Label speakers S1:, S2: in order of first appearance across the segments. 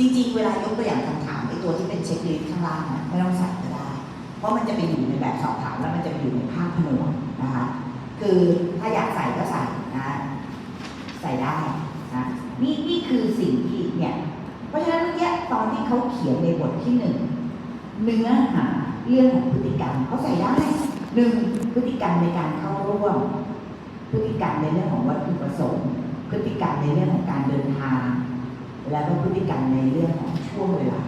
S1: จริงๆ เวลายกตัวอย่างคำถามไอ้ตัวที่เป็นเช็คลิสต์ข้างล่างนะไม่ต้องใส่ก็ได้ เพราะมันจะไปอยู่ในแบบสอบถามแล้วมันจะไปอยู่ในภาพผนวกนะคะ คือถ้าอยากใส่ก็ใส่นะใส่ได้นะนี่นี่คือสิ่งที่เนี่ยเพราะฉะนั้นเมื่อกี้ตอนที่เขาเขียนในบทที่หนึ่งเนื้อหาเรื่องของพฤติกรรมเขาใส่ได้หนึ่งพฤติกรรมในการเข้าร่วม พฤติกรรมในเรื่องของวัตถุประสงค์ พฤติกรรมในเรื่องของการเดินทาง แล้วก็พฤติกรรมในเรื่องของช่วงเวลา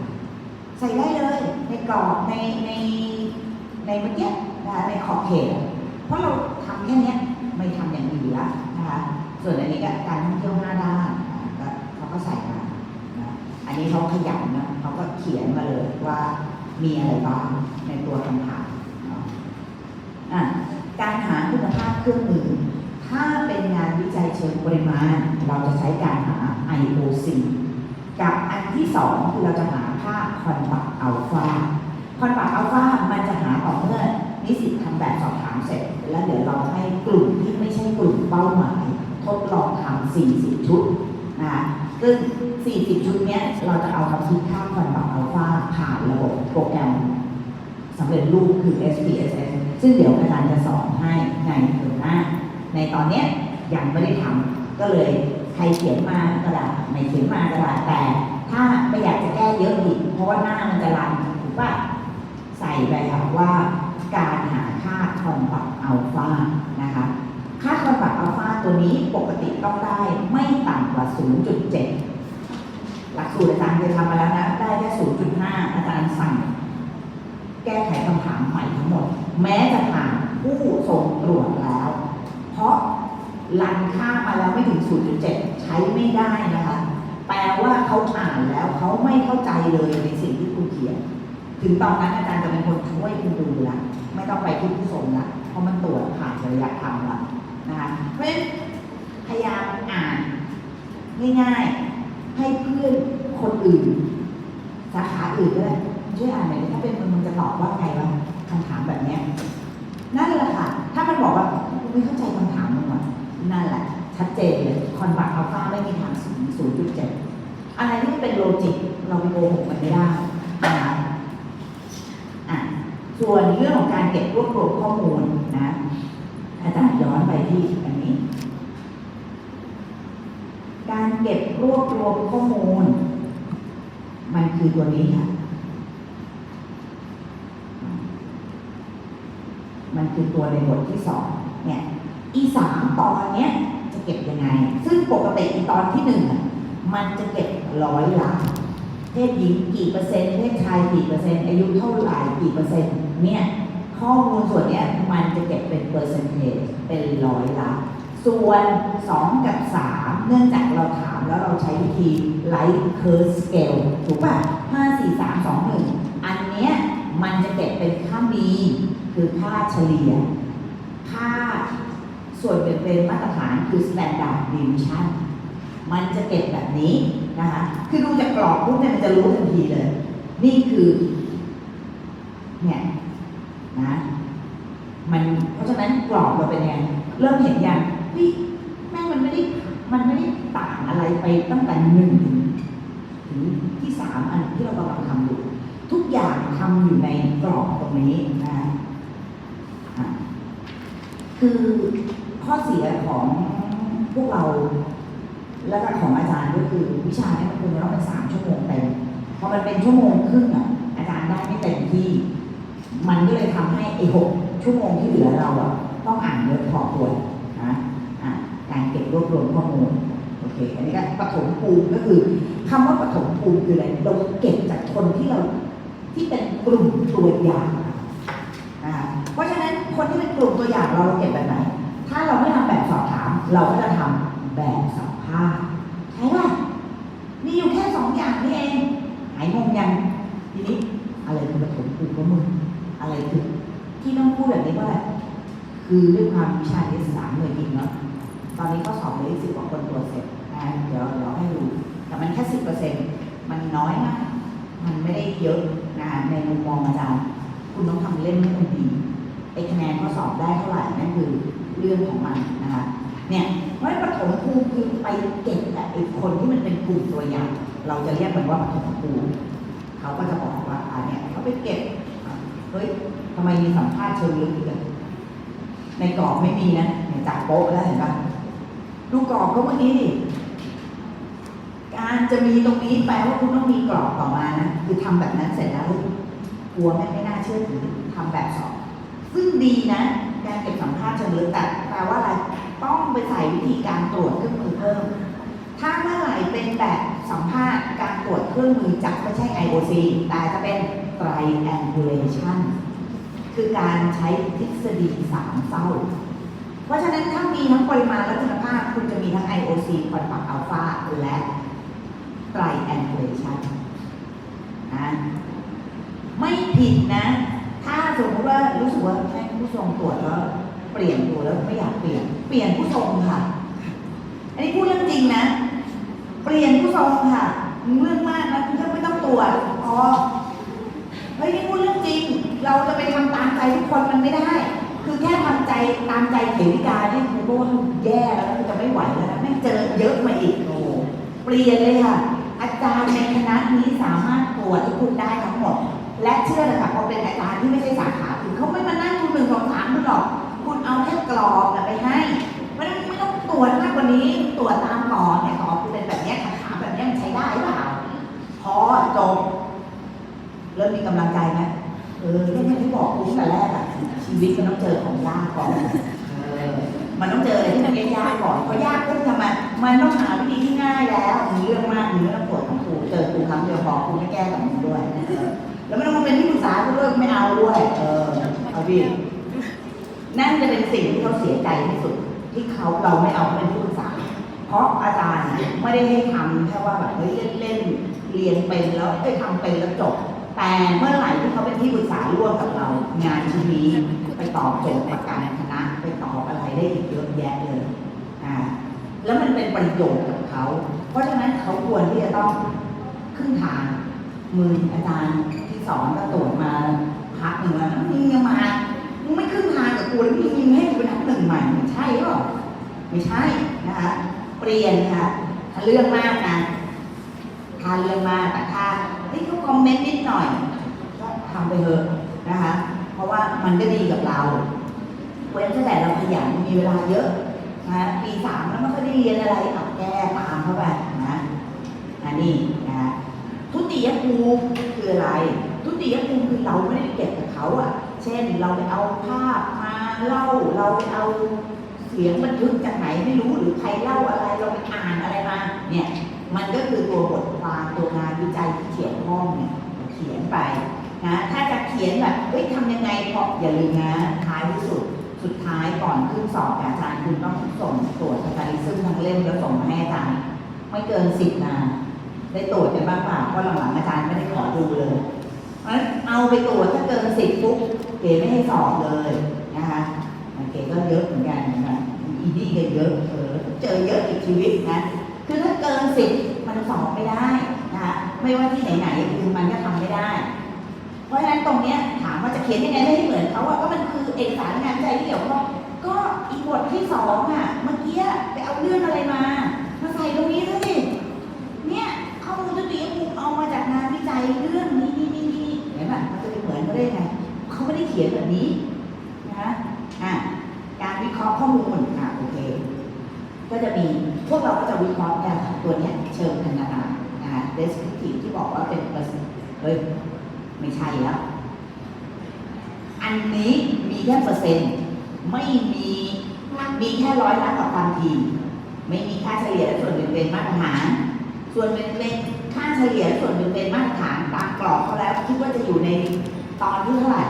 S1: ใส่ได้เลยในกรอบในในในเมื่อกี้นะคะในขอบเขต เพราะเราทำแค่นี้ไม่ทำอย่างอื่นละนะคะส่วนอันนี้ก็การท่องเที่ยวห้าด้านอะก็เขาก็ใส่มาอันนี้เขาขยันนะเขาก็เขียนมาเลยว่ามีอะไรบ้างในตัวคำถามอะการหาคุณภาพเครื่องมือ ถ้าเป็นงานวิจัยเชิงปริมาณ เราจะใช้การหา IOC กับอันที่สองคือเราจะหาค่าคอนบัตอัลฟาคอนบัตอัลฟามันจะหาต่อเมื่อนิสิตทำแบบสอบถามเสร็จ แล้วเดี๋ยวเราให้กลุ่มที่ไม่ใช่กลุ่มเป้าหมาย ทดลองทำ40 ชุดนะซึ่ง40 ชุดนี้เราจะเอามาคิดค่าคอนบัตอัลฟาผ่านระบบโปรแกรมสำเร็จรูปคือ SPSS ซึ่งเดี๋ยวอาจารย์จะสอนให้ในเทอมหน้าในตอนนี้ยังไม่ได้ทำก็เลย ใครเขียนมาก็ได้ไม่เขียนมาก็ได้แต่ ถ้าไม่อยากจะแก้เยอะอีกเพราะว่าหน้ามันจะรันถูกป่ะใส่ไปค่ะว่าการหาค่าคอนบัตอัลฟานะคะค่าคอนบัตอัลฟาตัวนี้ปกติต้องได้ไม่ต่ำกว่า 0.7 หลักสูตรอาจารย์เคยทำมาแล้วนะได้แค่ 0.5 อาจารย์สั่งแก้ไขคำถามใหม่ทั้งหมด แม้จะผ่านผู้ส่งตรวจแล้ว เพราะรัน 0.7 ใช้ไม่ได้นะคะ แปลว่าเขาอ่านแล้วเขาไม่เข้าใจเลยในสิ่งที่คุณเขียน ถึงตอนนั้นอาจารย์จะเป็นคนช่วยคุณดูละไม่ต้องไปที่ผู้ส่งละเพราะมันตรวจผ่านริยธรรมละนะคะเพราะฉะนั้นพยายามอ่านง่ายๆให้เพื่อนคนอื่น สาขาอื่นด้วยช่วยอ่านหน่อยถ้าเป็นมึงมึงจะตอบว่าไงวะคำถามแบบเนี้ยนั่นแหละค่ะ ถ้ามันบอกว่าไม่เข้าใจคำถามมึงว่ะนั่นแหละ ชัดเจนเลย อนบัตอัลฟาไม่มีทางศูนย์ศูนย์จุดเจ็ดอะไรที่เป็นโลจิกเราไปโกหกมันไม่ได้นะคะอะส่วนเรื่องของการเก็บรวบรวมข้อมูลนะอาจารย์ย้อนไปที่อันนี้ การเก็บรวบรวมข้อมูล มันคือตัวนี้ค่ะมันคือตัวในบทที่สองเนี่ยอีสามตอนเนี้ย จะเก็บยังไง ซึ่งปกติตอนที่หนึ่งมันจะเก็บร้อยล้านเพศหญิงกี่เปอร์เซ็นต์เพศชายกี่เปอร์เซ็นต์อายุเท่าไหร่กี่เปอร์เซ็นต์เนี่ยข้อมูลส่วนเนี้ยมันจะเก็บเป็นเปอร์เซนเทจเป็นร้อยล้านส่วน 2 กับ 3 เนื่องจากเราถามแล้วเราใช้วิธี Light Curve Scale ถูกป่ะ 5 4 3 2 1 อันเนี้ยมันจะเก็บเป็นค่ามี คือค่าเฉลี่ย ค่า ส่วนเป็นเป็นมาตรฐานคือ Standard Deviation มันจะเก็บแบบนี้นะคะ คือดูจากกรอบปุ๊บเนี่ยมันจะรู้ทันทีเลย นี่คือ เนี่ยนะ มันเพราะฉะนั้นกรอบเราเป็นยังไงเริ่มเห็นยังเฮ้ยแม่งมันไม่ได้มันไม่ได้ต่างอะไรไปตั้งแต่หนึ่งถึงที่สามอันที่เรากำลังทำอยู่ ทุกอย่างทำอยู่ในกรอบตรงนี้นะคือ ข้อเสียของพวกเรา และก็ของอาจารย์ก็คือวิชาเนี่ยมันควรจะต้องเป็นสามชั่วโมงเต็มพอมันเป็นชั่วโมงครึ่งอะอาจารย์ได้ไม่เต็มที่ มันก็เลยทำให้ไอ้หกชั่วโมงที่เหลือเราอะต้องอ่านเยอะพอควรนะอะการเก็บรวบรวมข้อมูลโอเคอันนี้ก็ปฐมภูมิก็คือคำว่าปฐมภูมิคืออะไรเราเก็บจากคนที่เราที่เป็นกลุ่มตัวอย่างนะคะเพราะฉะนั้นคนที่เป็นกลุ่มตัวอย่างเราเราเก็บแบบไหน เราไม่ทำแบบสอบถาม เราก็จะทำแบบสัมภาษณ์ใช่ป่ะมีอยู่แค่สองอย่างนี่เองหายงงยังทีนี้อะไรคือปฐมภูมิของมึงอะไรคือที่ต้องพูดแบบนี้ว่าอะไรคือด้วยความวิชาที่สามหน่วยกินเนาะตอนนี้ก็สอบเลยสิบกว่าคนตัวจเสร็จนะเดี๋ยวเดี๋ยวให้ดูแต่มันแค่สิบเปอร์เซ็นต์มันน้อยมาก มันไม่ได้เยอะนะในมุมมองอาจารย์ คุณต้องทำเล่นให้มันดีไอ้คะแนนข้อสอบได้เท่าไหร่นั่นคือ เรื่องของมันนะคะเนี่ยเพราะปฐมภูมิคือไปเก็บแต่ไอ้คนที่มันเป็นกลุ่มตัวอย่าง เราจะเรียกมันว่าปฐมภูมิเขาก็จะบอกว่าอ่าเนี่ยเขาไปเก็บเฮ้ยทำไมมีสัมภาษณ์เชิงลึกอีกอะในกรอบไม่มีนะเนี่ยจากโป๊ะแล้วเห็นปะดูกรอบเขาเมื่อกี้ดิการจะมีตรงนี้แปลว่าคุณต้องมีกรอบต่อมานะคือทำแบบนั้นเสร็จแล้วกลัวแม่ไม่น่าเชื่อถือทำแบบสองซึ่งดีนะ การเก็บสัมภาษณ์เชิงลึกแต่แปลว่าอะไรต้องไปใส่วิธีการตรวจเครื่องมือเพิ่ม ถ้าเมื่อไหร่เป็นแบบสัมภาษณ์การตรวจเครื่องมือจะไม่ใช่ IOC แต่จะเป็น triangulation คือการใช้ทฤษฎีสามเศร้า เพราะฉะนั้นถ้ามีทั้งปริมาณและคุณภาพคุณจะมีทั้ง IOC ควอนตัมอัลฟาและ triangulation นะไม่ผิดนะ ถ้าสมมติว่ารู้สึกว่า ผู้ทรงตรวจแล้วเปลี่ยนตัวแล้วไม่อยากเปลี่ยน เปลี่ยนผู้ทรงค่ะ อันนี้พูดเรื่องจริงนะ เปลี่ยนผู้ทรงค่ะเรื่องมากนะคุณก็ไม่ต้องตรวจพอเฮ้ยนี่พูดเรื่องจริง เราจะไปทำตามใจทุกคนมันไม่ได้ คือแค่ทำใจตามใจเขวิกาเนี่ยคุณก็ว่าแย่แล้วนจะไม่ไหวแล้วนะแม่เจอเยอะมาอีกโอ้เปลี่ยนเลยค่ะ อาจารย์ในคณะนี้สามารถตรวจให้คุณได้ทั้งหมด และเชื่อเลยค่ะพอเป็นอาจารย์ที่ไม่ใช่สาขา เขาไม่มานั่งดูหนึ่งสองสามคุณหรอก คุณเอาแค่กรอบไปให้ไม่ต้องไม่ต้องตรวจมากกว่านี้ตรวจตามกรอบเนี่ยกรอบคุณเป็นแบบนี้คำถามแบบนี้มันใช้ได้หรือเปล่าพอจบเริ่มมีกำลังใจไหมเออที่องที่บอกคุณแต่แรกอะชีวิตมันต้องเจอของยากก่อนเออมันต้องเจออะไรที่มันยากๆก่อนพอยากปุ๊บทำไมมันต้องหาวิธีที่ง่ายแล้วมีเรื่องมากมีเรื่องปวดของครูเจอครูครั้งเดียวพอครูไม่แก้กับมึงด้วย แล้วไม่ต้องมาเป็นที่ปรึกษากูเลิกไม่เอาด้วย เออเอาดินั่นจะเป็นสิ่งที่เขาเสียใจที่สุด ที่เขาเราไม่เอาเขาเป็นที่ปรึกษา เพราะอาจารย์เนี่ยไม่ได้ให้ทำแค่ว่าแบบเฮ้ยเล่นๆเรียนเป็นแล้วเอ้ยทำเป็นแล้วจบ แต่เมื่อไหร่ที่เขาเป็นที่ปรึกษาร่วมกับเรา งานชิ้นนี้ไปตอบโจทย์ประกันคณะไปตอบอะไรได้อีกเยอะแยะเลยอ่าแล้วมันเป็นประโยชน์กับเขา เพราะฉะนั้นเขาควรที่จะต้องขึ้นทางมืออาจารย์ที่ สอนก็ตรวจมาพักหนึ่งแล้วมึงยังมามึงไม่ขึ้นทางกับกูแล้วมึงยิงให้กูเป็นนับหนึ่งใหม่มันใช่หรอไม่ใช่นะคะเปลี่ยนค่ะถ้าเรื่องมากนะถ้าเรื่องมากแต่ถ้าเฮ้ยเขาคอมเมนต์นิดหน่อยก็ทำไปเถอะนะคะ เพราะว่ามันก็ดีกับเรา เว้นแต่เราขยันมีเวลาเยอะนะปีสามแล้วไม่ค่อยได้เรียนอะไรเอาแก้ตามเข้าไปนะอันนี้นะทุติยภูมิคืออะไร ทุติยภูมิคือเราไม่ได้เก็บกับเขาอะ เช่นเราไปเอาภาพมาเล่าเราไปเอาเสียงบันทึกจากไหนไม่รู้หรือใครเล่าอะไรเราไปอ่านอะไรมาเนี่ยมันก็คือตัวบทความตัวงานวิจัยที่เขียนห้องเนี่ยเขียนไปนะถ้าจะเขียนแบบเฮ้ยทำยังไงพออย่าลืมนะท้ายที่สุดสุดท้ายก่อนขึ้นสอบอาจารย์คุณต้องส่งตรวจอาจารย์ซึ่งทั้งเล่มแล้วส่งมาให้อาจารย์ไม่เกินสิบนาได้ตรวจกันบ้างเปล่าเพราะหลังๆอาจารย์ไม่ได้ขอดูเลย เพราะฉะนั้นเอาไปตรวจถ้าเกินสิบปุ๊บเก๋ไม่ให้สอบเลยนะคะเก๋ก็เยอะเหมือนกันนะอีนี่ก็เยอะเออเจอเยอะอีกชีวิตนะคือถ้าเกินสิบมันสอบไม่ได้นะคะไม่ว่าที่ไหนๆคือมันก็ทำไม่ได้ เพราะฉะนั้นตรงเนี้ยถามว่าจะเขียนยังไงไม่ให้เหมือนเขาอะก็มันคือเอกสารงานวิจัยที่เกี่ยวข้องก็อีกบทที่สองอะเมื่อกี้ไปเอาเรื่องอะไรมา มาใส่ตรงนี้ด้วยสิเนี่ยข้อมูลทุกทีกูเอามาจากงานวิจัยเรื่องนี้นี่นี่นี่เห็นป่ะมันจะไป เขาได้ไงเขาไม่ได้เขียนแบบนี้นะอะการวิเคราะห์ข้อมูลอะโอเค ก็จะมีพวกเราก็จะวิเคราะห์เนี่ยตัวเนี้ยเชิงพันธนานะคะ descriptive ที่บอกว่าเป็นเปอร์เซ็นต์เฮ้ยไม่ใช่แล้ว อันนี้มีแค่เปอร์เซ็นต์ ไม่มีมีแค่ร้อยล้านต่อความถี่ไม่มีค่าเฉลี่ยและส่วนเป็นเป็นมาตรฐาน ส่วนเป็นเป็นค่าเฉลี่ยส่วนเป็นเป็นมาตรฐานตามกรอบเขาแล้วคิดว่าจะอยู่ใน ตอนที่เท่าไหร่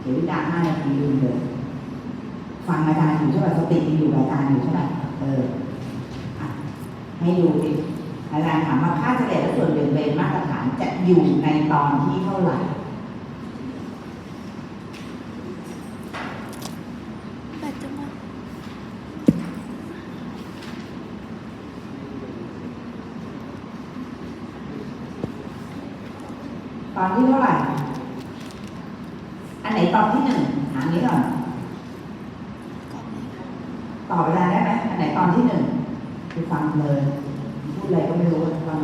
S1: เดี๋ยววิจาห้านาทีลืมเลยฟังอาจารย์อยู่เท่าไหร่สติอยู่อาจารย์อยู่เท่าไหร่เออให้ดูดิอาจารย์ถามว่าค่าเฉลี่ยและส่วนเบี่ยงเบนมาตรฐานจะอยู่ในตอนที่เท่าไหร่
S2: แบตจะหมด
S1: ต อนที่เท่าไหร่ อันไหนตอนที่หนึ่งถามนี้ก่อน
S2: ก่อนเลยค่ะ
S1: ตอบเวลาได้ไหมอันไหนตอนที่หนึ่งคือฟังเลย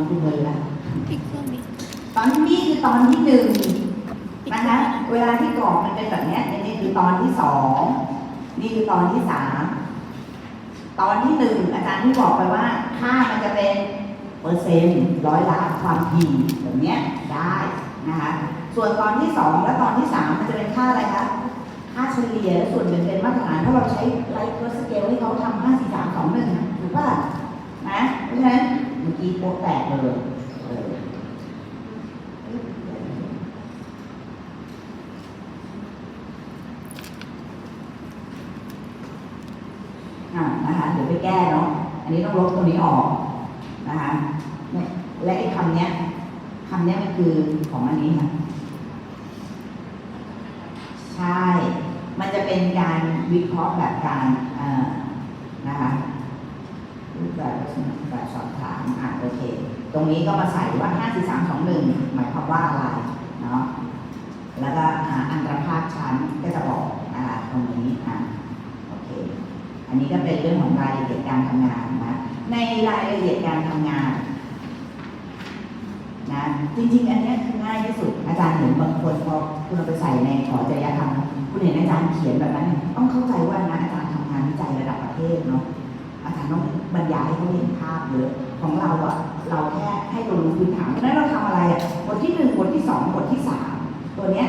S1: ดูมือละ
S2: อีกเครื่องนี้
S1: ตอนนี้คือตอนที่หนึ่งนะคะเวลาที่กรอกมันเป็นแบบเนี้ยอันนี้คือตอนที่สองนี่คือตอนที่สามตอนที่หนึ่งอาจารย์ที่บอกไปว่าค่ามันจะเป็นเปอร์เซ็นต์ร้อยละความถี่แบบเนี้ยได้ นะคะ ส่วนตอนที่สองและตอนที่สามมันจะเป็นค่าอะไรคะ ค่าเฉลี่ยและส่วนแบ่งเป็นมาตรฐานถ้าเราใช้ไลท์เ r อร์สเกลที่เขาทำห้าสี่สามสองหนึ่งถูกป่ะนะเพราะฉะนั้นเมื่อกี้โป๊ะแตกเลยอะนะคะเดี๋ยวไปแก่เนาะ อันนี้ต้องลบตัวนี้ออกนะคะ และไอ้คำเนี้ย คำนี้มันคือของอันนี้ค่ะใช่ มันจะเป็นการวิเคราะห์แบบการนะคะรูปแบบแบบสอบถามอะโอเค ตรงนี้ก็มาใส่ว่า 5 4 3 2 1 หมายความว่าอะไรเนาะแล้วก็หาอันตรภาคชั้นก็จะบอกนะคะตรงนี้อะโอเค อันนี้ก็เป็นเรื่องของรายละเอียดการทำงานนะในรายละเอียดการทำงาน นะจริงๆ อันนี้คือง่ายที่สุด อาจารย์เห็นบางคนพอคุณเอาไปใส่ในขอจริยธรรมคุณเห็นอาจารย์เขียนแบบนั้น ต้องเข้าใจว่านะอาจารย์ทำงานวิจัยระดับประเทศเนาะอาจารย์ต้องบรรยายให้เขาเห็นภาพเยอะของเราอะเราแค่ให้เรารู้พื้นฐานเพราะนั้นเราทำอะไรอะบทที่หนึ่งบทที่สองบทที่สามตัวเนี้ย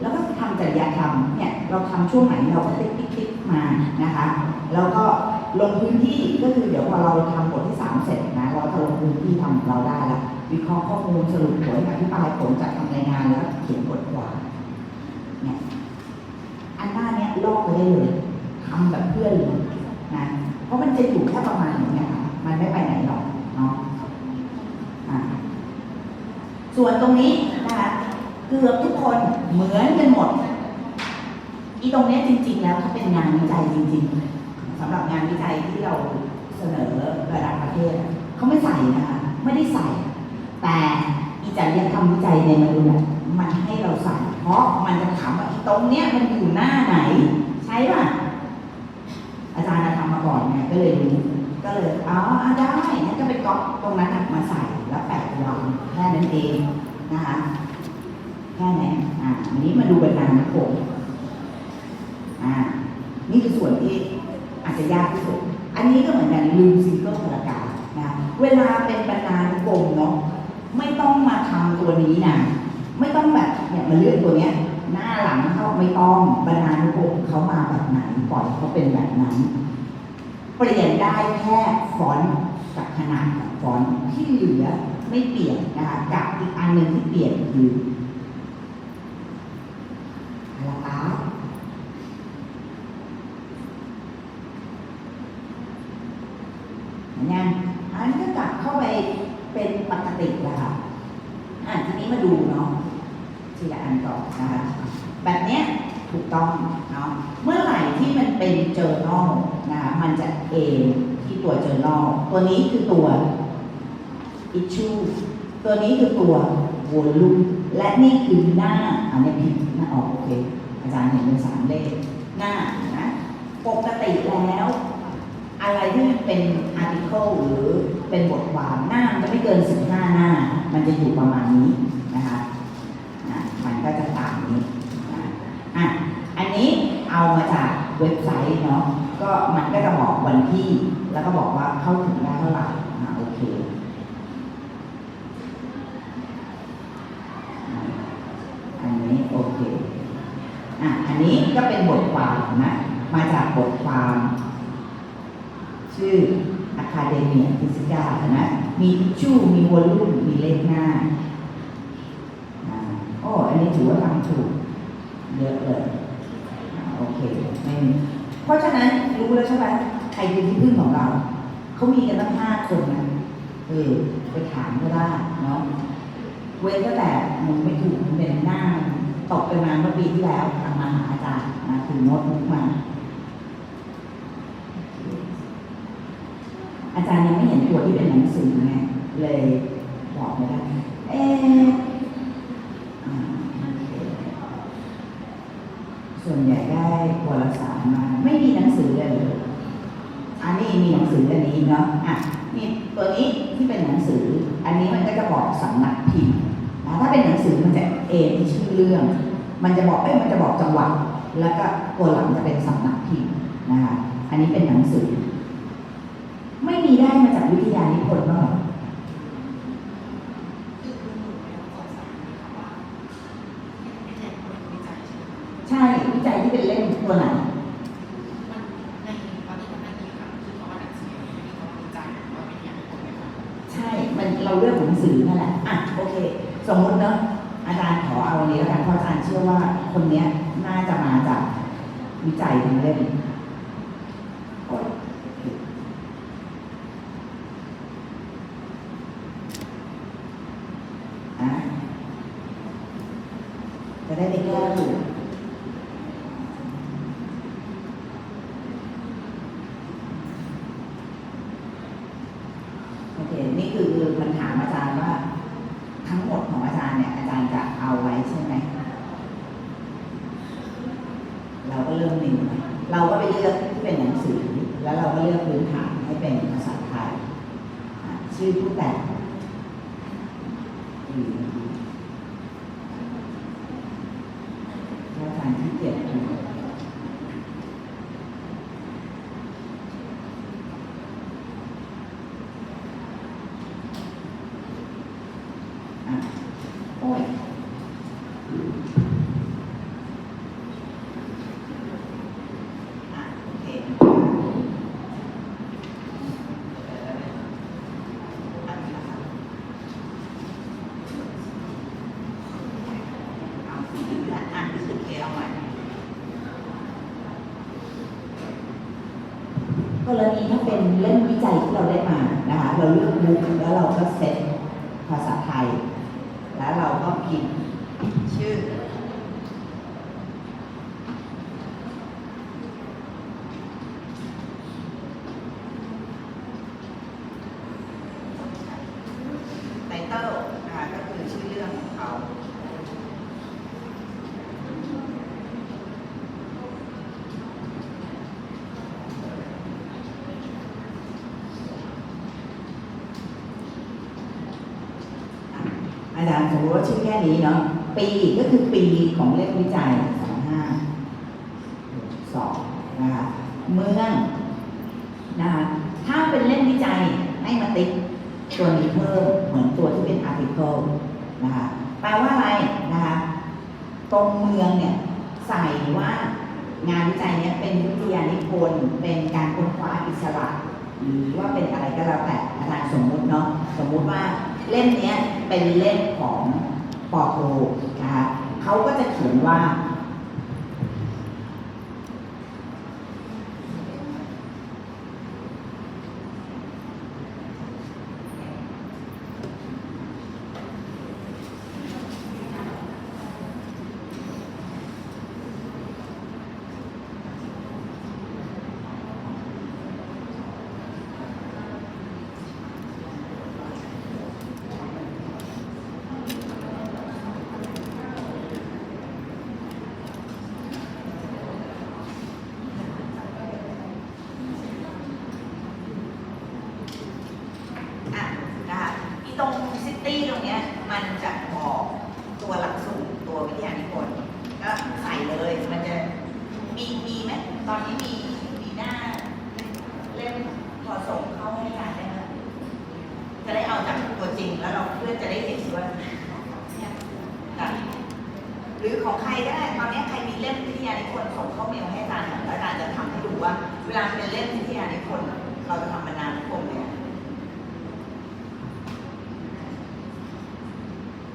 S1: แล้วก็ทำจริยธรรมเนี่ยเราทำช่วงไหนเราก็ติ๊กติ๊กมานะคะ แล้วก็ ลงพื้นที่ก็คือเดี๋ยวพอเราทำบทที่สามเสร็จนะเราก็ลงพื้นที่ทำของเราได้แล้ววิเคราะห์ข้อมูลสรุปผลอธิบายผลจากทำรายงานแล้วเขียนบทความเนี่ยอันหน้าเนี้ยลอกไปได้เลยทำแบบเพื่อนเลยนะเพราะมันจะอยู่แค่ประมาณอย่างเงี้ยค่ะมันไม่ไปไหนหรอกเนาะอะส่วนตรงนี้นะคะเกือบทุกคนเหมือนกันหมดอีตรงเนี้ยจริง ๆ แล้วถ้าเป็นงานวิจัยจริง ๆ สำหรับงานวิจัยที่เราเสนอระดับประเทศเขาไม่ใส่นะคะไม่ได้ใส่ แต่อีจริยธรรมวิจัยในมันดูเนี่ยมันให้เราใส่ เพราะมันจะถามว่าตรงเนี้ยมันอยู่หน้าไหน ใช่ป่ะอาจารย์ทำมาก่อนไงก็เลยรู้ก็เลยอ๋อได้งั้นก็ไปก๊อปตรงนั้นมาใส่แล้วแปะวางแค่นั้นเองนะคะแค่นั้นอะอันนี้มาดูบรรณานุกรมอ่า นี่คือส่วนที่อาจจะ ยากที่สุด อันนี้ก็เหมือนกันลืมซิงเกิลพารากาฟนะเวลาเป็นบรรณานุกรมเนาะไม่ต้องมาทำตัวนี้นะไม่ต้องแบบเนี่ยมาเลือกตัวเนี้ย หน้าหลังเขาไม่ต้องบรรณานุกรมเขามาแบบไหนปล่อยเขาเป็นแบบนั้น เปลี่ยนได้แค่ฟอนต์กับขนาดของฟอนต์ที่เหลือไม่เปลี่ยนนะคะกับอีกอันหนึ่งที่เปลี่ยนคือพารากราฟ เห็นยังอันนี้ก็กลับเข้าไป นปกติแล้วค่ะอะทีนี้มาดูเนาะทีละอันต่อนะคะแบบเนี้ยถูกต้องเนาะเมื่อไหร่ที่มันเป็น journal นะคะมันจะเอที่ตัว journal ตัวนี้คือตัว issue ตัวนี้คือตัว volume และนี่คือหน้าอันนี้ผิดหน้าออกโอเคอาจารย์เห็นเป็นสามเลขหน้านะปกติแล้ว อะไรที่มันเป็น article หรือเป็นบทความหน้ามันจะไม่เกิน 15 หน้า มันจะอยู่ประมาณนี้นะคะอะมันก็จะตามนี้นะอะอันนี้เอามาจากเว็บไซต์เนาะก็มันก็จะบอกวันที่ แล้วก็บอกว่าเข้าถึงได้เท่าไหร่อะโอเคอันนี้โอเคอะอันนี้ก็เป็นบทความนะมาจากบทความ ชื่อ Academia Physica นะมีทิชชู่มีวอลลุ่มมีเลขหน้าอ่าโอ้อันนี้ถือว่าทำถูกเยอะเลยอโอเคไม่เพราะฉะนั้นรู้แล้วใช่ไหมใครเป็นที่พึ่งของเรา เขามีกันตั้งห้าคนนะเออไปถามก็ได้เนาะเว้นก็แต่มึงไม่ถูกมึงเป็นหน้าตกไปมาเมื่อปีที่แล้วทำมาหาอาจารย์นะถึงโน้ตบุ๊กมา อาจารย์ยังไม่เห็นตัวที่เป็นหนังสือไงเลยบอกไม่ได้เออส่วนใหญ่ได้วารสารมา ไม่มีหนังสือเลยอันนี้มีหนังสืออันนี้เนาะอะนี่ตัวนี้ที่เป็นหนังสือ อันนี้มันก็จะบอกสำนักพิมพ์นะถ้าเป็นหนังสือมันจะเอที่ชื่อเรื่อง มันจะบอกเอ้มันจะบอกจังหวัดแล้วก็ตัวหลังจะเป็นสำนักพิมพ์นะคะอันนี้เป็นหนังสือ ไม่มีได้มาจากวิทยานิพนธ์บ้างเหรอ
S3: คือคุณหนูไม่ต้องสงสัยนะคะว่าไม่ใช่คนวิจัยใช่ไหม
S1: ใช่วิจัยที่เป็นเล่มตัวไหน
S3: มันในตอนนี้มันไม่มีค่ะคือเพราะว่าหนังสือไม่มีคำว่าวิจัยหรือว่าวิทยานิพนธ์ไหมคะ
S1: ใช่ มันเราเลือกหนังสือนั่นแหละ อะโอเค สมมุติเนอะอาจารย์ขอเอาอันนี้แล้วกันเพราะอาจารย์เชื่อว่าคนเนี้ยน่าจะมาจากวิจัยทั้งเล่มโอ๊ยอะ จะได้ไปแก้ถูกโอเค นี่คือมันถามอาจารย์ว่า ทั้งหมดของอาจารย์เนี่ย อาจารย์จะเอาไว้ใช่ไหม เราก็เริ่มหนึ่งใหม่เราก็ไปเลือกที่เป็นหนังสือ แล้วเราก็เลือกพื้นฐานให้เป็นภาษาไทยอะชื่อผู้แต่งอืมถ้าอาจารย์ที่เกียจดูอะโอ้ย อะโอเคอันนี้นะครับเอาสีและอ่านที่สุดเลยเอาใหม่กรณีถ้า เล่มวิจัยที่เราได้มานะคะเราเลือกบุ๊กแล้วเราก็เซตภาษาไทย แล้วเราก็พิมพ์ชื่อ ไตเติ้ลนะคะก็คือชื่อเรื่องของเขา อาจารย์ สมมติว่าชื่อแค่นี้เนาะปีก็คือปีของเล่มวิจัยสองห้าสองนะคะเมืองนะคะถ้าเป็นเล่มวิจัยให้มาติ๊กตัวนี้เพิ่มเหมือนตัวที่เป็น article นะคะแปลว่าอะไรนะคะตรงเมืองเนี่ยใส่ว่างานวิจัยเนี้ยเป็นวิทยานิพนธ์เป็นการค้นคว้าอิสระ หรือว่าเป็นอะไรก็แล้วแต่อาจารย์สมมุติเนาะสมมุติว่า เล่มนี้เป็นเล่มของปอโทนะคะเขาก็จะเขียนว่า อะนะคะอีตรงซิตี้ตรงเนี้ยมันจะบอกตัวหลักสูตรตัววิทยานิพนธ์ก็ใส่เลย มันจะมีมีไหมตอนนี้มีมีหน้าเล่มพอส่งเข้าให้อาจารย์ได้ไหมจะได้เอาจากตัวจริงแล้วเราเพื่อจะได้เห็นว่าเนี่ยอะหรือของใครก็ได้ตอนนี้ใครมีเล่มวิทยานิพนธ์ส่งเข้าเมลให้อาจารย์หน่อยแล้วอาจารย์จะทำให้ดู ว่าเวลาเป็นเล่มวิทยานิพนธ์เราจะทำบรรณานุกรมเนี่ย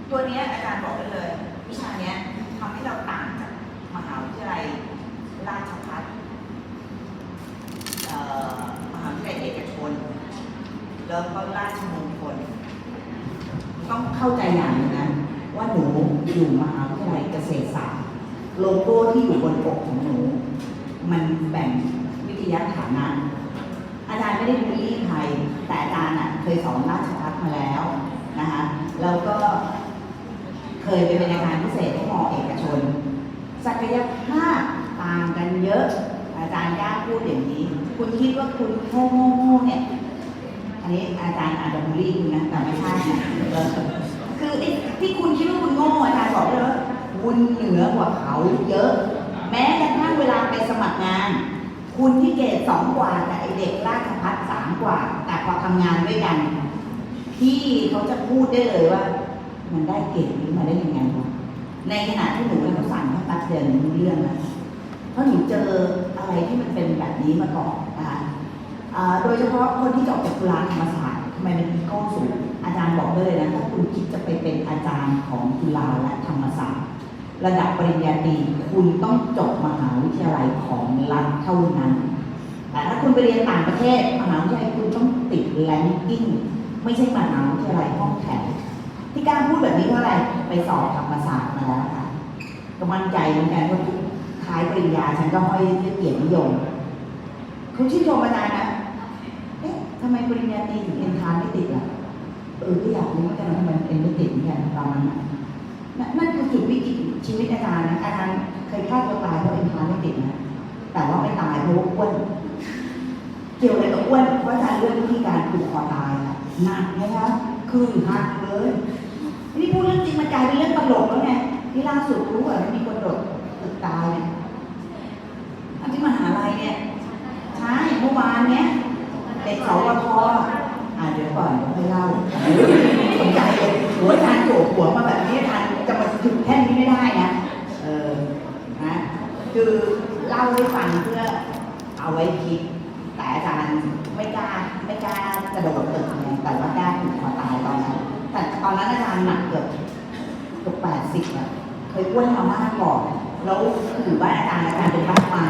S1: ตัวนี้อาจารย์บอกได้เลย วิชาเนี้ยทำให้เราต่างจากมหาวิทยาลัยราชภัฏมหาวิทยาลัยเอกชนแล้วก็ราชมงคลต้องเข้าใจอย่างนึงนะว่าหนูอยู่มหาวิทยาลัยเกษตรศาสตร์โลโก้ที่อยู่บนปก ศักยภาพต่างกันเยอะ อาจารย์ย่าพูดอย่างนี้ คุณคิดว่าคุณโง่โง่โง่เนี่ย อันนี้อาจารย์อาจจะบูลลี่คุณนะแต่ไม่ใช่นะคือที่คุณคิดว่าคุณโง่อาจารย์บอกเลยว่าคุณเหนือกว่าเขาเยอะ แม้กระทั่งเวลาไปสมัครงาน คุณที่เกรดสองกว่าแต่ไอเด็กราชพัฒสามกว่า แต่พอทำงานด้วยกันพี่เขาจะพูดได้เลยว่า มันได้เกรดนี้มาได้ยังไงวะ ในขณะที่หนูเป็นเขาสั่งให้ตัดเดินรู้เรื่องนะเพราะหนูเจออะไรที่มันเป็นแบบนี้มาก่อนนะคะอ่าโดยเฉพาะคนที่จบจากจุฬาธรรมศาสตร์ทำไมมันอีก้สูงอาจารย์บอกได้เลยนะถ้าคุณคิดจะไปเป็นอาจารย์ของจุฬาและธรรมศาสตร์ ระดับปริญญาตรีคุณต้องจบมหาวิทยาลัยของรัฐเท่านั้น แต่ถ้าคุณไปเรียนต่างประเทศมหาวิทยาลัยคุณต้องติดแรงกิ้งไม่ใช่มหาวิทยาลัยห้องแถว ที่ก้าพูดแบบนี้เพราะอะไร ไปสอบธรรมศาสตร์มาแล้วค่ะก็มั่นใจเหมือนกันว่าท้ายปริญญาฉันก็ห้อยเกียรตินิยมคุณชื่นชมอาจารย์นะ เอ๊ะทำไมปริญญาตรีถึงเอ็นทรานไม่ติดอะ เออก็อยากรู้เหมือนกันว่าทำไมเอ็นไม่ติดเหมือนกันตอนนั้นน่ะนั่นคือจุดวิกฤตชีวิตอาจารย์นะอาจารย์เคยฆ่าตัวตายเพราะเอ็นทรานไม่ติดนะแต่ว่าไม่ตายเพราะอ้วนเกี่ยวอะไรกับอ้วนเพราะอาจารย์เลือกวิธีการผูกคอตายอะหนักนะคะคือหักเลย นี่พูดเรื่องจริงมันกลายเป็นเรื่องตลกแล้วไงที่ล่าสุดรู้ว่ามีคนโดดตึกตายเนี่ยอันที่มหาลัยเนี่ยใช่เมื่อวานเนี้ยเด็กสาวทอ่าเดี๋ยวก่อนเดี๋ยวให้เล่าสนใจเลยหัวอาจารย์โจกหัวมาแบบนี้อาจารย์จะมาถึงแค่นี้ไม่ได้นะเออนะคือเล่าให้ฟังเพื่อเอาไว้คิด แต่อาจารย์ไม่กล้าไม่กล้ากระโดดตึกไงแต่ว่ากล้าผูกคอตายตอนนั้นานอาจารย์หนักเกือบเกือบแปดสิบอะเคยอ้วนมามากก่อน แล้วคือบ้านอาจารย์อาจารย์เป็นบ้านไม้